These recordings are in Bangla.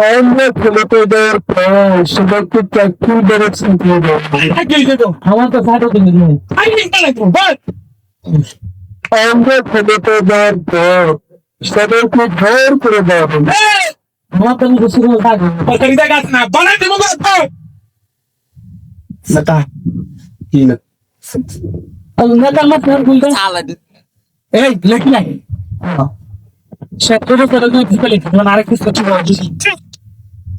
আমরা ছেলেদের সবাইকে চাকরি বেড়েছেন আমার তো ফাটো তুমি আমরা ছেলেদের পর সবাইকে ঘর করে হবে আমার তো কিছু করে থাকবে নেতা কি না নেতার মাত্র বলতে এই লেখি নাই। সত্তর করে দুই ফেলে মানে আরেক কিছু কিছু বলছি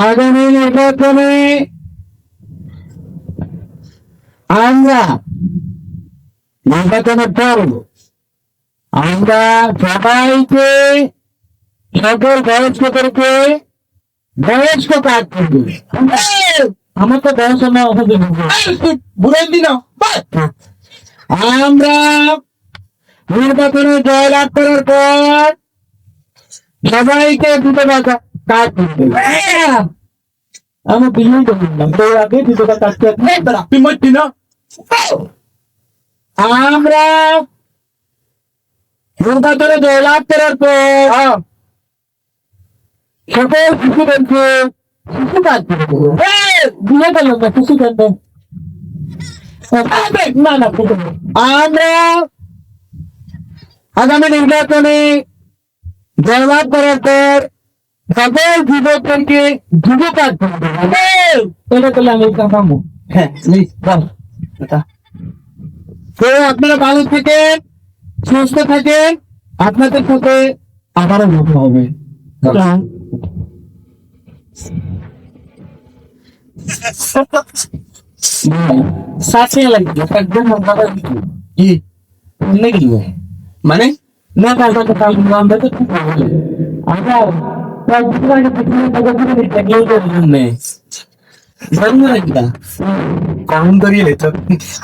আগামী নির্বাচনে আমরা নির্বাচনের পর আমরা সবাইকে সকল বয়স্কদেরকে বয়স্ক কাজ করব আমার তো বয়স বুঝেন দিন আমরা নির্বাচনে জয়লাভ করার পর সবাইকে দুটো টাকা কাজ আমি করলাম তো আগে দুটো কাজ করতে তুই মরছি না আমরা নির্বাচনে জয়লাভ করার পর সকল শিশু কাজ করব বিয়ে না কিছু করবে না না। আমরা আগামী নির্বাচনে জয়লাভ করার পর সকল যুবকদেরকে যুব কাজ করব এটা করলে আমি কামাবো হ্যাঁ নিস, বল। তো আপনারা ভালো থাকেন সুস্থ থাকেন আপনাদের সাথে আবারও দেখা হবে। সাথে লাগবে একদম মজা দিচ্ছি কি? নাকি মানে? না কালকে তো কাল আমরা তো ঠিক আছে আমরা প্রায় দুটো আগে থেকে মজা করে দেখলে তো নেই জানি না কিনা কখন করিয়ে তো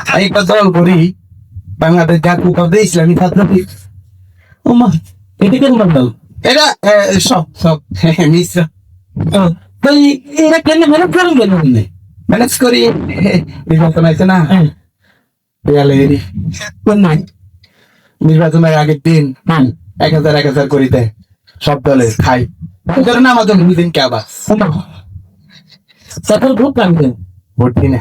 আমি একটা দল করি বাংলাদেশ জাতীয়তাবাদী ইসলামী ছাত্র ও এটা কেন বলতো এটা এ, সব সব মিশ্র তো এরা কেন মেরে করেন কেন ম্যানেজ করি নির্বাচন আছে না গেলে নাই নির্বাচনের আগের দিন হ্যাঁ। এক হাজার এক হাজার করে দেয় সব দলে খাই। ধরেন আমাদের দিন কে আবার? সকল গ্রুপ কাম ভোট দিই না।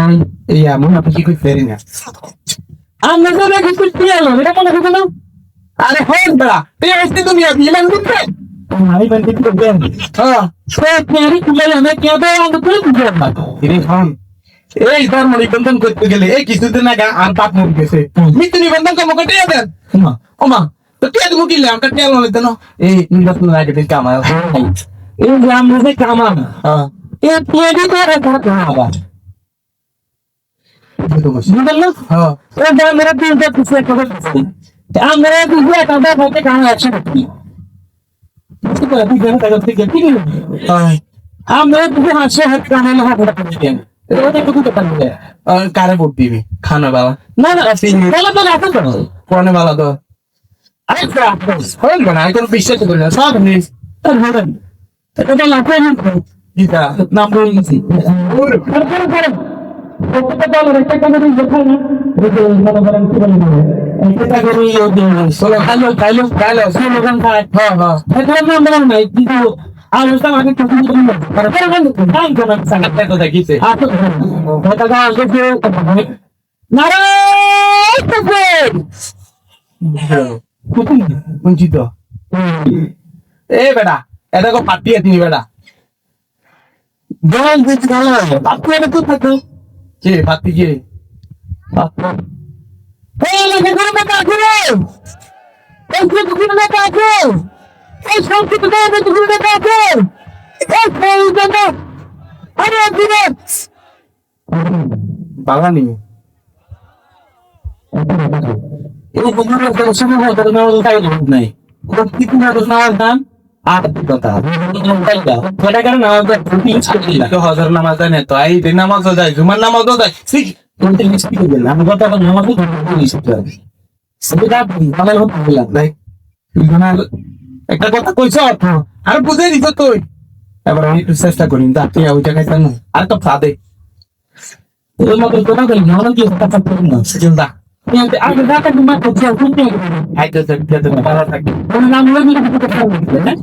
আমি এই এমন আপনি কি করতে পারি না? আমরা তো এটা মনে করতে না? আরে বেড়া তুই আসতে তুমি বিমান দিতে? আমি দেন। হ্যাঁ। না এই ধর্ম নিবন্ধন করতে গেলে এই কিছুদিন আগে আর বাপ মরে গেছে। মৃত্যু নিবন্ধন কর্ম করতে যাবেন ওমা। ওমা তো কে তুমি কিনলে আমাকে টেল মনে দেন এই নির্বাচনের আগের দিন কামায় এই গ্রাম মধ্যে কামান আমরা আমরা হাসে হাত কানে না। হাত করে আর ভোট দিবি? খানা বালা। না না কোনে বালা তো। আচ্ছা হন না এখন বিশ্বাস করি না। সব নিস আর ধরেন। এটা লাফে না গীতা নাম বলে দিছি। ওরে করে করে না। মনে করেন কি বলে? ইয়ে দিন খায় হ্যাঁ হ্যাঁ। এটা নাম নাই কিন্তু করে করে করে করে গা আগে নারায়ণ তকবীর বঞ্চিত। এ বেটা এটা কো পাটিয়ে তিনি বেটা। জল দিতে গেল আপনি এটা তো? থাকো কে পাতি কে? এই লোকে করে না কাকু এই যে তুমি না কাকু এই সংকেত দাও না তুমি এই ফেল দাও দিনে বাগানি এই বন্ধুরা তো শুনে হয় তার নাই। কি তুমি তো নামাজ দান আর কি কথা? কয়টা কারণ আমাদের তিন তো হজর নামাজ দেয় না তো নামাজও দেয় জুমার নামাজও দিলাম আমি কথা বলি সেটা বাংলা। হতে বললাম একটা কথা কইছ আর বুঝে দিছ তুই। এবার আমি একটু চেষ্টা করি তা তুই ওই জায়গায় জানো আর তো ফাদে। ওই মতো কথা বলি না কি কথা করব না আইতে না তারা থাকে। ওর নাম লই কথা বলতে হ্যাঁ?